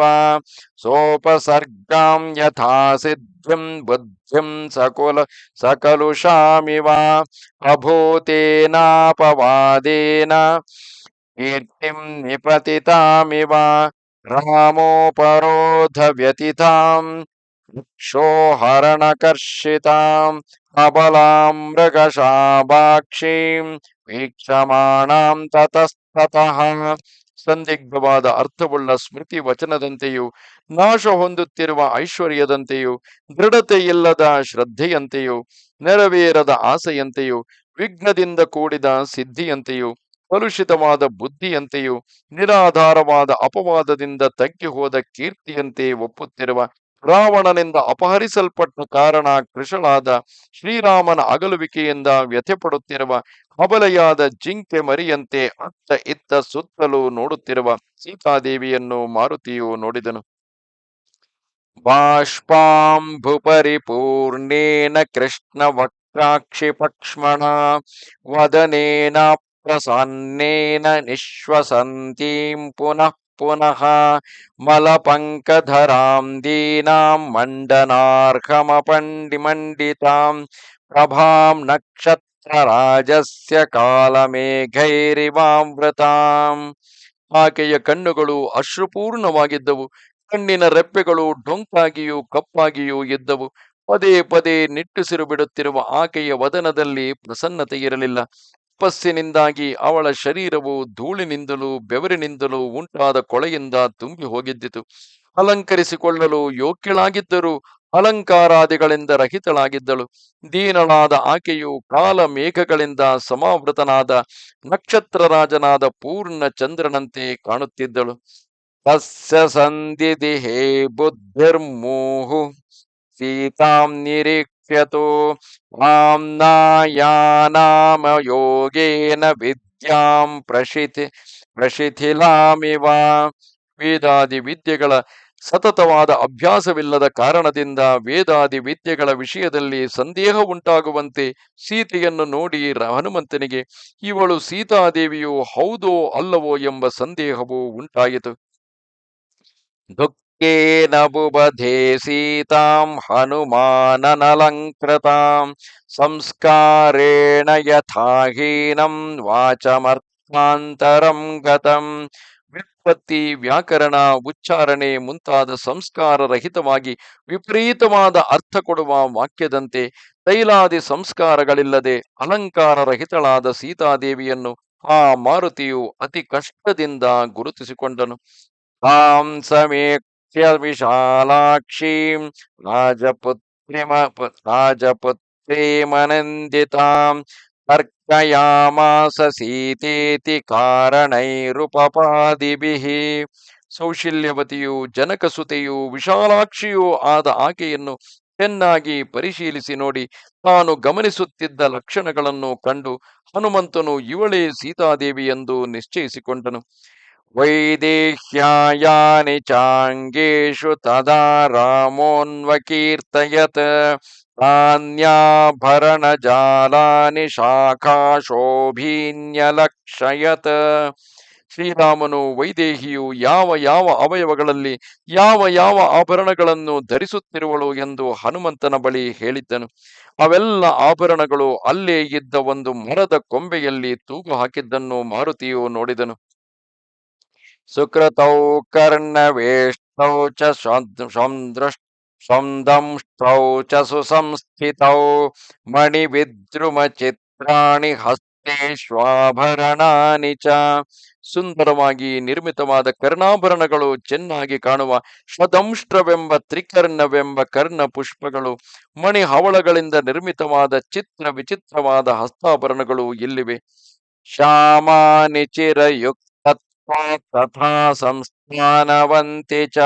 सोपसर्गां यथा सिद्धिं बुद्धिं सकुल सकलुषामिव, अभूतेनापवादेन कीर्तिं निपतितामिव रामोपरोधव्यतिताम् ಅಬಲಾಂ ಮೃಗಶಾಭಾಕ್ಷೀಂ ವೀಕ್ಷಮಾಣಾಂ ತತಸ್ತತಃ ಸಂದಿಗ್ಧವಾದ ಅರ್ಥವುಳ್ಳ ಸ್ಮೃತಿ ವಚನದಂತೆಯೂ ನಾಶ ಹೊಂದುತ್ತಿರುವ ಐಶ್ವರ್ಯದಂತೆಯೂ, ದೃಢತೆಯಿಲ್ಲದ ಶ್ರದ್ಧೆಯಂತೆಯೂ, ನೆರವೇರದ ಆಸೆಯಂತೆಯೂ, ವಿಘ್ನದಿಂದ ಕೂಡಿದ ಸಿದ್ಧಿಯಂತೆಯೂ, ಕಲುಷಿತವಾದ ಬುದ್ಧಿಯಂತೆಯೂ, ನಿರಾಧಾರವಾದ ಅಪವಾದದಿಂದ ತಗ್ಗಿ ಹೋದ ಕೀರ್ತಿಯಂತೆ ಒಪ್ಪುತ್ತಿರುವ ರಾವಣನಿಂದ ಅಪಹರಿಸಲ್ಪಟ್ಟ ಕಾರಣ ಕೃಷಳಾದ ಶ್ರೀರಾಮನ ಅಗಲುವಿಕೆಯಿಂದ ವ್ಯಥೆಪಡುತ್ತಿರುವ ಹಬಲೆಯಾದ ಜಿಂಕೆ ಮರಿಯಂತೆ ಅತ್ತ ಇತ್ತ ಸುತ್ತಲೂ ನೋಡುತ್ತಿರುವ ಸೀತಾದೇವಿಯನ್ನು ಮಾರುತಿಯು ನೋಡಿದನು. ಬಾಷ್ಪಾಂಬುಪರಿಪೂರ್ಣೇನ ಕೃಷ್ಣ ವಕ್ರಾಕ್ಷಿ ಪಕ್ಷ್ಮಣ, ವದನೇನ ಪ್ರಸನ್ನೇನ ನಿಶ್ವಸಂತೀಂ ಪುನಃ ಪುನಃ ಮಲಪಂಕಧರಾಂ ದೀನಾಂ ಮಂಡನಾರ್ಹಮಪಂಡಿ ಮಂಡಿತಾಂ ಪ್ರಭಾಂ ನಕ್ಷತ್ರರಾಜಸ್ಯ ಕಾಲಮೇಘೈರಿವಾಮೃತಾಂ ಆಕೆಯ ಕಣ್ಣುಗಳು ಅಶ್ರುಪೂರ್ಣವಾಗಿದ್ದವು, ಕಣ್ಣಿನ ರೆಪ್ಪೆಗಳು ಡೊಂಕಾಗಿಯೂ ಕಪ್ಪಾಗಿಯೂ ಇದ್ದವು. ಪದೇ ಪದೇ ನಿಟ್ಟುಸಿರು ಬಿಡುತ್ತಿರುವ ಆಕೆಯ ವದನದಲ್ಲಿ ಪ್ರಸನ್ನತೆ ಇರಲಿಲ್ಲ ತಪಸ್ಸಿನಿಂದಾಗಿ ಅವಳ ಶರೀರವು ಧೂಳಿನಿಂದಲೂ ಬೆವರಿನಿಂದಲೂ ಉಂಟಾದ ಕೊಳೆಯಿಂದ ತುಂಬಿ ಹೋಗಿದ್ದಿತು. ಅಲಂಕರಿಸಿಕೊಳ್ಳಲು ಯೋಗ್ಯಳಾಗಿದ್ದರೂ ಅಲಂಕಾರಾದಿಗಳಿಂದ ರಹಿತಳಾಗಿದ್ದಳು. ದೀನಳಾದ ಆಕೆಯು ಕಾಲ ಮೇಘಗಳಿಂದ ಸಮಾವೃತನಾದ ನಕ್ಷತ್ರರಾಜನಾದ ಪೂರ್ಣ ಚಂದ್ರನಂತೆ ಕಾಣುತ್ತಿದ್ದಳು. ತಸ್ಯ ಸಂಧಿ ಹೇ ಬುದ್ಧಿರ್ಮೂಹು. ಸೀತಾಂ ನಿರೀಕ್ಷ್ಯತೋ ನಾಮ ಯೋಗೇನ ವಿದ್ಯಾಂ ಪ್ರಶಿಥಿ ಪ್ರಶಿಥಿಲಾಮಿವ ವೇದಾದಿ ವಿದ್ಯೆಗಳ ಸತತವಾದ ಅಭ್ಯಾಸವಿಲ್ಲದ ಕಾರಣದಿಂದ ವೇದಾದಿ ವಿದ್ಯೆಗಳ ವಿಷಯದಲ್ಲಿ ಸಂದೇಹ ಉಂಟಾಗುವಂತೆ ಸೀತೆಯನ್ನು ನೋಡಿ ಹನುಮಂತನಿಗೆ, ಇವಳು ಸೀತಾದೇವಿಯು ಹೌದೋ ಅಲ್ಲವೋ ಎಂಬ ಸಂದೇಹವು ಉಂಟಾಯಿತು. ದುಃಖೇನ ಬುಬಧೇ ಸೀತಾಂ ಹನುಮಾನನಲಂಕೃತಾಂ ಸಂಸ್ಕಾರೇಣ ಯಥಾಹೀನಂ ವಾಚಮರ್ಥಾಂತರಂ ಗತಂ ವ್ಯುತ್ಪತ್ತಿ ವ್ಯಾಕರಣ ಉಚ್ಚಾರಣೆ ಮುಂತಾದ ಸಂಸ್ಕಾರ ರಹಿತವಾಗಿ ವಿಪರೀತವಾದ ಅರ್ಥ ಕೊಡುವ ವಾಕ್ಯದಂತೆ ತೈಲಾದಿ ಸಂಸ್ಕಾರಗಳಿಲ್ಲದೆ ಅಲಂಕಾರ ರಹಿತಳಾದ ಸೀತಾದೇವಿಯನ್ನು ಆ ಮಾರುತಿಯು ಅತಿ ಕಷ್ಟದಿಂದ ಗುರುತಿಸಿಕೊಂಡನು. ತಾಂ ಸಮೇ ವಿಶಾಲಾಕ್ಷೀಂ ಪು- ರಾಜಪುತ್ರೀಮನಂದಿತಾಂ ತರ್ಕಯಾಮಾಸ ಸೀತೇತಿ ಕಾರಣೈರುಪಪಾದಿಭಿಃ ಸೌಶಲ್ಯವತಿಯು ಜನಕಸುತೆಯು ವಿಶಾಲಾಕ್ಷಿಯೂ ಆದ ಆಕೆಯನ್ನು ಚೆನ್ನಾಗಿ ಪರಿಶೀಲಿಸಿ ನೋಡಿ, ತಾನು ಗಮನಿಸುತ್ತಿದ್ದ ಲಕ್ಷಣಗಳನ್ನು ಕಂಡು ಹನುಮಂತನು ಇವಳೇ ಸೀತಾದೇವಿ ಎಂದು ನಿಶ್ಚಯಿಸಿಕೊಂಡನು. ವೈದೇಹ್ಯಾಯಾನಿ ಚಾಂಗೇಶು ತದಾ ರಾಮೋನ್ವಕೀರ್ತಯತ್ ತಾನ್ಯಾಭರಣ ಜಾಲಾನಿ ಶಾಖಾಶೋಭೀನ್ಯಲಕ್ಷಯತ್ ಶ್ರೀರಾಮನು ವೈದೇಹಿಯು ಯಾವ ಯಾವ ಅವಯವಗಳಲ್ಲಿ ಯಾವ ಯಾವ ಆಭರಣಗಳನ್ನು ಧರಿಸುತ್ತಿರುವಳು ಎಂದು ಹನುಮಂತನ ಬಳಿ ಹೇಳಿದ್ದನು. ಅವೆಲ್ಲ ಆಭರಣಗಳು ಅಲ್ಲೇ ಇದ್ದ ಒಂದು ಮರದ ಕೊಂಬೆಯಲ್ಲಿ ತೂಗು ಹಾಕಿದ್ದನ್ನು ಮಾರುತಿಯು ನೋಡಿದನು. ಕರ್ಣವೇಷ್ಟೌ ಚ ಸುಸಂಸ್ಥಿತೌ ಮಣಿವಿದ್ರುಮ ಚಿತ್ರಾಣಿ ಹಸ್ತೇಶ್ವಾಭರಣಾನಿ ಚ ಸುಂದರವಾಗಿ ನಿರ್ಮಿತವಾದ ಕರ್ಣಾಭರಣಗಳು ಚೆನ್ನಾಗಿ ಕಾಣುವ ಷದಂಷ್ಟ್ರವೆಂಬ ತ್ರಿಕರ್ಣವೆಂಬ ಕರ್ಣ ಪುಷ್ಪಗಳು ಮಣಿ ಹವಳಗಳಿಂದ ನಿರ್ಮಿತವಾದ ಚಿತ್ರ ವಿಚಿತ್ರವಾದ ಹಸ್ತಾಭರಣಗಳು ಇಲ್ಲಿವೆ. ಶ್ಯಾಮಾನಿ ತಥಾ ಸಂಸ್ಥಾನವಂತೆ ಚ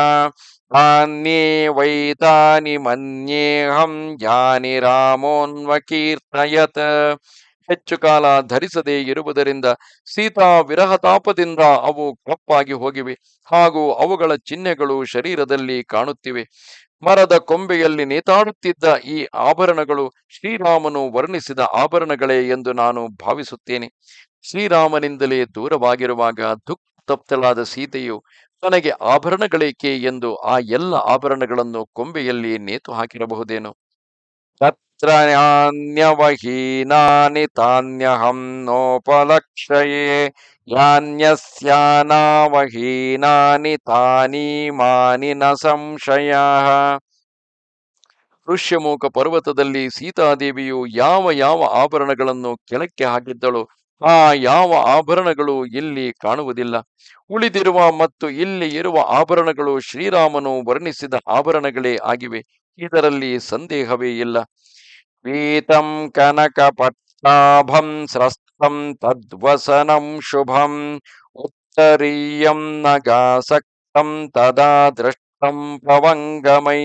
ತಾನ್ಯೇವೈತಾನಿ ಮನ್ಯೇಹಂ ರಾಮೋನ್ ರಾಮೋನ್ವಕೀರ್ತಯತ್ ಹೆಚ್ಚು ಕಾಲ ಧರಿಸದೇ ಇರುವುದರಿಂದ ಸೀತಾ ವಿರಹತಾಪದಿಂದ ಅವು ಕಪ್ಪಾಗಿ ಹೋಗಿವೆ ಹಾಗೂ ಅವುಗಳ ಚಿಹ್ನೆಗಳು ಶರೀರದಲ್ಲಿ ಕಾಣುತ್ತಿವೆ. ಮರದ ಕೊಂಬೆಯಲ್ಲಿ ನೇತಾಡುತ್ತಿದ್ದ ಈ ಆಭರಣಗಳು ಶ್ರೀರಾಮನು ವರ್ಣಿಸಿದ ಆಭರಣಗಳೇ ಎಂದು ನಾನು ಭಾವಿಸುತ್ತೇನೆ. ಶ್ರೀರಾಮನಿಂದಲೇ ದೂರವಾಗಿರುವಾಗ ದುಃಖ ತಪ್ತಳಾದ ಸೀತೆಯು ತನಗೆ ಆಭರಣಗಳೇಕೆ ಎಂದು ಆ ಎಲ್ಲ ಆಭರಣಗಳನ್ನು ಕೊಂಬೆಯಲ್ಲಿ ನೇತು ಹಾಕಿರಬಹುದೇನು? ತತ್ರ ನಾನ್ಯವಹೀನಾನಿ ತಾನ್ಯಹಂ ನೋಪಲಕ್ಷಯೇ, ಯಾನ್ಯಸ್ಯಾನಾವಹೀನಾನಿ ತಾನೀಮಾನಿ ನ ಸಂಶಯ. ಋಷ್ಯಮುಖ ಪರ್ವತದಲ್ಲಿ ಸೀತಾದೇವಿಯು ಯಾವ ಯಾವ ಆಭರಣಗಳನ್ನು ಕೆಳಕ್ಕೆ ಹಾಕಿದ್ದಳು? ಆ ಯಾವ ಆಭರಣಗಳು ಇಲ್ಲಿ ಕಾಣುವುದಿಲ್ಲ. ಉಳಿದಿರುವ ಮತ್ತು ಇಲ್ಲಿ ಇರುವ ಆಭರಣಗಳು ಶ್ರೀರಾಮನು ವರ್ಣಿಸಿದ ಆಭರಣಗಳೇ ಆಗಿವೆ. ಇದರಲ್ಲಿ ಸಂದೇಹವೇ ಇಲ್ಲ. ಪೀತಂ ಕನಕ ಪಟ್ಟಾಭಂ ಸ್ರಸ್ತಂ ತದ್ವಸನಂ ಶುಭಂ ಉತ್ತರೀಯಂ ನಗಾಸಕ್ತಂ ತದಾ ದೃಷ್ಟಂ ಪವಂಗಮೈ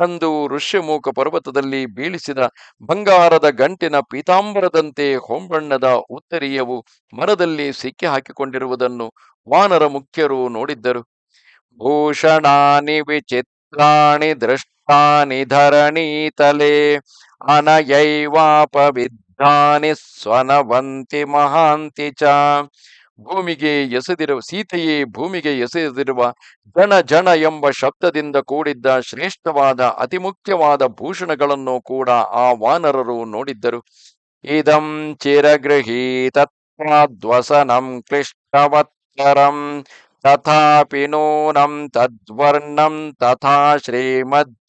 ಅಂದು ಋಷ್ಯಮೂಕ ಪರ್ವತದಲ್ಲಿ ಬೀಳಿಸಿದ ಬಂಗಾರದ ಗಂಟಿನ ಪೀತಾಂಬರದಂತೆ ಹೊಂಬಣ್ಣದ ಉತ್ತರೀಯವು ಮರದಲ್ಲಿ ಸಿಕ್ಕಿ ಹಾಕಿಕೊಂಡಿರುವುದನ್ನು ವಾನರ ಮುಖ್ಯರು ನೋಡಿದ್ದರು. ಭೂಷಣಾನಿ ವಿಚಿತ್ರಾಣಿ ದೃಷ್ಟಾನಿ ಧರಣೀತಲೆ ಅನಯೈವಾಪವಿದ್ಧಾನಿ ಸ್ವನವಂತಿ ಮಹಾಂತಿ ಚ ಭೂಮಿಗೆ ಎಸೆದಿರುವ, ಸೀತೆಯೇ ಭೂಮಿಗೆ ಎಸೆದಿರುವ ಜನ ಜನ ಎಂಬ ಶಬ್ದದಿಂದ ಕೂಡಿದ್ದ ಶ್ರೇಷ್ಠವಾದ ಅತಿ ಮುಖ್ಯವಾದ ಭೂಷಣಗಳನ್ನು ಕೂಡ ಆ ವಾನರರು ನೋಡಿದ್ದರು. ಇದಂ ಚಿರಗೃಹೀತತ್ವಾದ್ವಸನಂ ಕ್ಲಿಷ್ಟವತ್ತರಂ ತಥಾಪಿ ನೂನಂ ತದ್ವರ್ಣಂ, ತಥಾ ಶ್ರೀಮದ್ಯಥೇತರತ್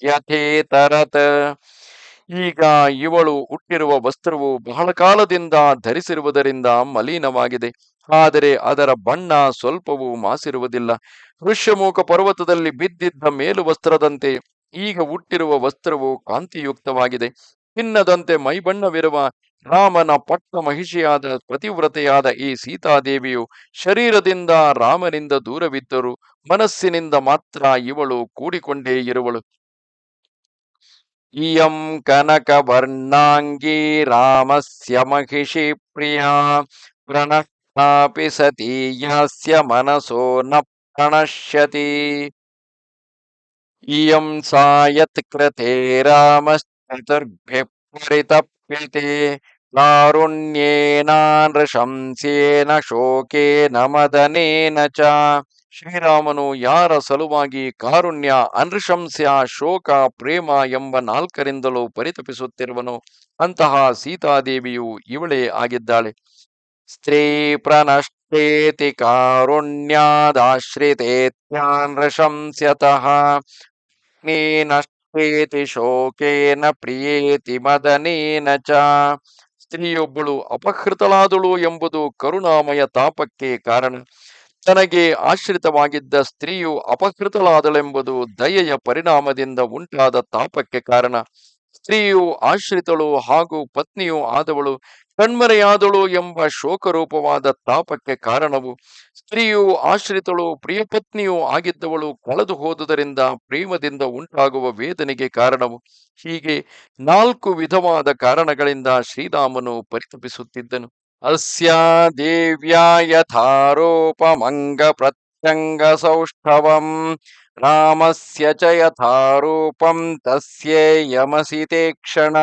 ಈಗ ಇವಳು ಉಟ್ಟಿರುವ ವಸ್ತ್ರವು ಬಹಳ ಕಾಲದಿಂದ ಧರಿಸಿರುವುದರಿಂದ ಮಲಿನವಾಗಿದೆ. ಆದರೆ ಅದರ ಬಣ್ಣ ಸ್ವಲ್ಪವೂ ಮಾಸಿರುವುದಿಲ್ಲ. ಋಷ್ಯಮೂಖ ಪರ್ವತದಲ್ಲಿ ಬಿದ್ದಿದ್ದ ಮೇಲು ವಸ್ತ್ರದಂತೆ ಈಗ ಹುಟ್ಟಿರುವ ವಸ್ತ್ರವು ಕಾಂತಿಯುಕ್ತವಾಗಿದೆ. ಚಿನ್ನದಂತೆ ಮೈಬಣ್ಣವಿರುವ ರಾಮನ ಪಟ್ಟ ಮಹಿಷಿಯಾದ ಪತಿವ್ರತೆಯಾದ ಈ ಸೀತಾದೇವಿಯು ಶರೀರದಿಂದ ರಾಮನಿಂದ ದೂರವಿದ್ದರೂ ಮನಸ್ಸಿನಿಂದ ಮಾತ್ರ ಇವಳು ಕೂಡಿಕೊಂಡೇ ಇರುವಳು. ಇಯಂ ಕನಕ ವರ್ಣಾಂಗಿ ರಾಮಸ್ಯ ಮಹಿಷಿ ಪ್ರಿಯ ಪ್ರಣಃಪಿ ಸತೀಯಸ್ಯ ಮನಸೋ ನ ಪ್ರಣಶ್ಯತಿ ಇಯಂ ಸಾತ್ಕೃತೆ ರಾಮಶ್ಚತುರ್ಭಿಃ ಪರಿತಪ್ಯತೆ ಶೋಕೇನ ಮದನೇನ ಚ ಶ್ರೀರಾಮನು ಯಾರ ಸಲುವಾಗಿ ಕಾರುಣ್ಯ ಅನೃಶಂಸ್ಯ ಶೋಕ ಪ್ರೇಮ ಎಂಬ ನಾಲ್ಕರಿಂದಲೂ ಪರಿತಪಿಸುತ್ತಿರುವನು ಅಂತಹ ಸೀತಾದೇವಿಯು ಇವಳೇ ಆಗಿದ್ದಾಳೆ। ಸ್ತ್ರೀ ಪ್ರನಷ್ಟೇತಿ ಕಾರುಣ್ಯಾದಾಶ್ರಿತೇತ್ಯಾನೃಶಂಸ್ಯತಃ ನಷ್ಟೇತಿ ಶೋಕೇನ ಪ್ರಿಯೇತಿ ಮದನೇನ ಚ ಸ್ತ್ರೀಯೊಬ್ಬಳು ಅಪಹೃತಳಾದಳು ಎಂಬುದು ಕರುಣಾಮಯ ತಾಪಕ್ಕೆ ಕಾರಣ. ತನಗೆ ಆಶ್ರಿತವಾಗಿದ್ದ ಸ್ತ್ರೀಯು ಅಪಹೃತಳಾದಳೆಂಬುದು ದಯೆಯ ಪರಿಣಾಮದಿಂದ ಉಂಟಾದ ತಾಪಕ್ಕೆ ಕಾರಣ. ಸ್ತ್ರೀಯು ಆಶ್ರಿತಳು ಹಾಗೂ ಪತ್ನಿಯು ಆದವಳು. ಕಣ್ಮರೆಯಾದಳು ಎಂಬ ಶೋಕರೂಪವಾದ ತಾಪಕ್ಕೆ ಕಾರಣವು ಸ್ತ್ರೀಯು ಆಶ್ರಿತಳು ಪ್ರಿಯಪತ್ನಿಯು ಆಗಿದ್ದವಳು ಕಳೆದು ಹೋದುದರಿಂದ ಪ್ರೇಮದಿಂದ ಉಂಟಾಗುವ ವೇದನೆಗೆ ಕಾರಣವು. ಹೀಗೆ ನಾಲ್ಕು ವಿಧವಾದ ಕಾರಣಗಳಿಂದ ಶ್ರೀರಾಮನು ಪರಿತಪಿಸುತ್ತಿದ್ದನು. ಅಸ್ಯ ದೇವ್ಯಾ ಯಥಾರೋಪಮಂಗ ಪ್ರತ್ಯಂಗ ಸೌಷ್ಠವಂ ರಾಮಸ್ಯ ಚ ಯಥಾರೂಪಂ ತಸ್ಯೇ ಯಮಸಿತೇ ಕ್ಷಣ.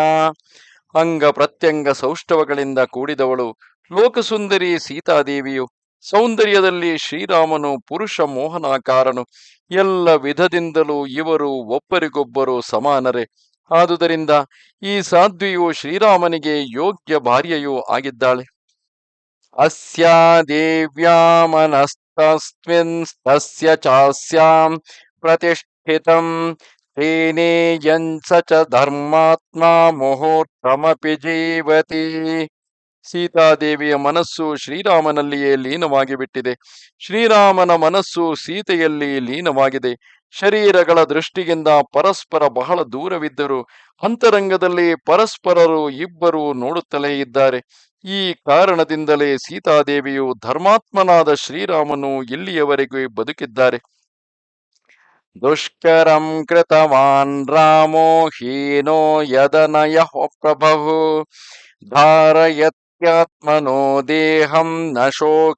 ಅಂಗ ಪ್ರತ್ಯಂಗ ಸೌಷ್ಠವಗಳಿಂದ ಕೂಡಿದವಳು ಲೋಕಸುಂದರಿ ಸೀತಾದೇವಿಯು. ಸೌಂದರ್ಯದಲ್ಲಿ ಶ್ರೀರಾಮನು ಪುರುಷ ಮೋಹನಾಕಾರನು ಎಲ್ಲ ವಿಧದಿಂದಲೂ ಇವರು ಒಬ್ಬರಿಗೊಬ್ಬರು ಸಮಾನರೇ. ಆದುದರಿಂದ ಈ ಸಾಧ್ವಿಯು ಶ್ರೀರಾಮನಿಗೆ ಯೋಗ್ಯ ಭಾರ್ಯೆಯೂ ಆಗಿದ್ದಾಳೆ. ಅಸ್ಯಾ ದೇವ್ಯಾ ಮನಸ್ತಸ್ಮಿನ್ ತಸ್ಯ ಚಾಸ್ಯಾಂ ಪ್ರತಿಷ್ಠಿತಂ ತೇನೇಯಂಸ ಚ ಧರ್ಮಾತ್ಮ ಮುಹೂರ್ತಮಪಿ ಜೀವತಿ ಸೀತಾದೇವಿಯ ಮನಸ್ಸು ಶ್ರೀರಾಮನಲ್ಲಿಯೇ ಲೀನವಾಗಿ ಬಿಟ್ಟಿದೆ. ಶ್ರೀರಾಮನ ಮನಸ್ಸು ಸೀತೆಯಲ್ಲಿ ಲೀನವಾಗಿದೆ. ಶರೀರಗಳ ದೃಷ್ಟಿಯಿಂದ ಪರಸ್ಪರ ಬಹಳ ದೂರವಿದ್ದರು. ಅಂತರಂಗದಲ್ಲಿ ಪರಸ್ಪರರು ಇಬ್ಬರು ನೋಡುತ್ತಲೇ ಇದ್ದಾರೆ. ಈ ಕಾರಣದಿಂದಲೇ ಸೀತಾದೇವಿಯು ಧರ್ಮಾತ್ಮನಾದ ಶ್ರೀರಾಮನು ಇಲ್ಲಿಯವರೆಗೂ ಬದುಕಿದ್ದಾರೆ. ದುಷ್ಕರಂ ಕೃತವಾನ್ ರಾಮೋ ಹೀನೋ ಯದನಯ ಪ್ರಭು ಧಾರಯತ್ಯಾತ್ಮನೋ ದೇಹಂ ನ ಶೋಕೇನಾವಸೀದತಿ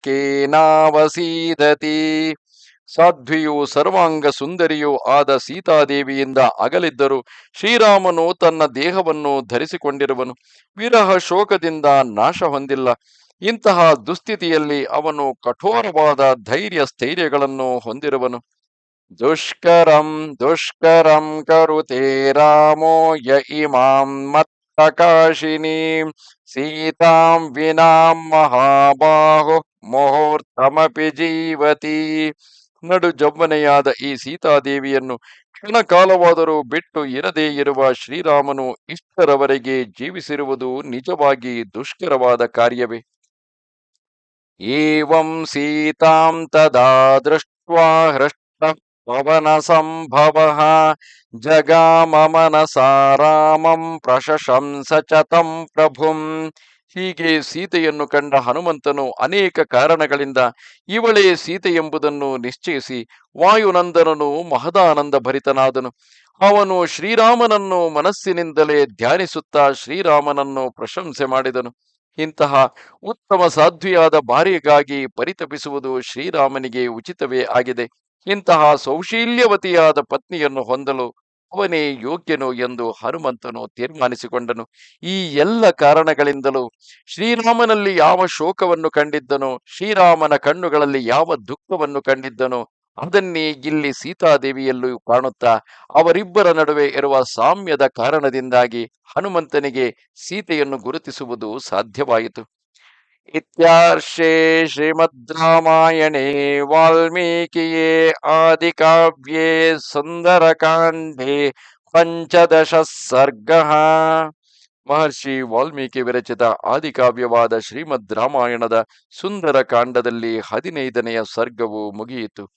ಸಾಧ್ವಿಯು ಸರ್ವಾಂಗ ಸುಂದರಿಯೂ ಆದ ಸೀತಾದೇವಿಯಿಂದ ಅಗಲಿದ್ದರು। ಶ್ರೀರಾಮನು ತನ್ನ ದೇಹವನ್ನು ಧರಿಸಿಕೊಂಡಿರುವನು। ವಿರಹ ಶೋಕದಿಂದ ನಾಶ ಹೊಂದಿಲ್ಲ। ಇಂತಹ ದುಸ್ಥಿತಿಯಲ್ಲಿ ಅವನು ಕಠೋರವಾದ ಧೈರ್ಯ ಸ್ಥೈರ್ಯಗಳನ್ನು ಹೊಂದಿರುವನು। ದುಷ್ಕರಂ ದುಷ್ಕರಂ ಕರುತೇ ರಾಮೋ ಯ ಇಮಾಂ ಮತ್ತಕಾಶಿನಿ ಸೀತಾಂ ವಿನಾಂ ಮಹಾಬಾಹು ಮುಹೂರ್ತಮಪಿ ಜೀವತಿ ನಡು ಜವ್ವನೆಯಾದ ಈ ಸೀತಾದೇವಿಯನ್ನು ಕ್ಷಣಕಾಲವಾದರೂ ಬಿಟ್ಟು ಇರದೇ ಇರುವ ಶ್ರೀರಾಮನು ಇಷ್ಟರವರೆಗೆ ಜೀವಿಸಿರುವುದು ನಿಜವಾಗಿ ದುಷ್ಕರವಾದ ಕಾರ್ಯವೇ. ಏವಂ ಸೀತಾಂ ತದಾ ದೃಷ್ಟ್ವಾ ಹೃಷ್ಟ ಪವನ ಸಂಭವ ಜಗಾಮ ಮನಸಾ ರಾಮಂ ಪ್ರಶಂಸ ಚ ತಂ ಪ್ರಭುಂ ಹೀಗೆ ಸೀತೆಯನ್ನು ಕಂಡ ಹನುಮಂತನು ಅನೇಕ ಕಾರಣಗಳಿಂದ ಇವಳೇ ಸೀತೆ ಎಂಬುದನ್ನು ನಿಶ್ಚಯಿಸಿ ವಾಯುನಂದನನು ಮಹದಾನಂದ ಭರಿತನಾದನು. ಅವನು ಶ್ರೀರಾಮನನ್ನು ಮನಸ್ಸಿನಿಂದಲೇ ಧ್ಯಾನಿಸುತ್ತಾ ಶ್ರೀರಾಮನನ್ನು ಪ್ರಶಂಸೆ ಮಾಡಿದನು. ಇಂತಹ ಉತ್ತಮ ಸಾಧ್ವಿಯಾದ ಭಾರ್ಯೆಗಾಗಿ ಪರಿತಪಿಸುವುದು ಶ್ರೀರಾಮನಿಗೆ ಉಚಿತವೇ ಆಗಿದೆ. ಇಂತಹ ಸೌಶೀಲ್ಯವತಿಯಾದ ಪತ್ನಿಯನ್ನು ಹೊಂದಲು ಅವನೇ ಯೋಗ್ಯನು ಎಂದು ಹನುಮಂತನು ತೀರ್ಮಾನಿಸಿಕೊಂಡನು. ಈ ಎಲ್ಲ ಕಾರಣಗಳಿಂದಲೂ ಶ್ರೀರಾಮನಲ್ಲಿ ಯಾವ ಶೋಕವನ್ನು ಕಂಡಿದ್ದನು, ಶ್ರೀರಾಮನ ಕಣ್ಣುಗಳಲ್ಲಿ ಯಾವ ದುಃಖವನ್ನು ಕಂಡಿದ್ದನೋ, ಅದನ್ನೇ ಇಲ್ಲಿ ಸೀತಾದೇವಿಯಲ್ಲೂ ಕಾಣುತ್ತಾ ಅವರಿಬ್ಬರ ನಡುವೆ ಇರುವ ಸಾಮ್ಯದ ಕಾರಣದಿಂದಾಗಿ ಹನುಮಂತನಿಗೆ ಸೀತೆಯನ್ನು ಗುರುತಿಸುವುದು ಸಾಧ್ಯವಾಯಿತು. ಶ್ರೀಮದ್ ರಾಮಾಯಣೇ ವಾಲ್ಮೀಕಿಯೇ ಆದಿಕಾವ್ಯೇ ಸುಂದರಕಾಂಡೇ ಪಂಚದಶ ಸರ್ಗ ಮಹರ್ಷಿ ವಾಲ್ಮೀಕಿ ವಿರಚಿತ ಆದಿಕಾವ್ಯವಾದ ಶ್ರೀಮದ್ ರಾಮಾಯಣದ ಸುಂದರ ಕಾಂಡದಲ್ಲಿ ಹದಿನೈದನೆಯ ಸರ್ಗವು ಮುಗಿಯಿತು.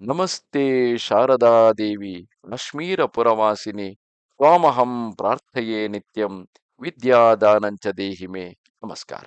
ನಮಸ್ತೆ ಶಾರದಾದೇವಿ ಕಾಶ್ಮೀರ ಪುರವಾಸಿನಿ ಸ್ವಾಮಹಂ ಪ್ರಾರ್ಥೆಯೇ ನಿತ್ಯಂ, ವಿದ್ಯಾದಾನಂಚ ದೇಹಿಮೆ. ನಮಸ್ಕಾರ.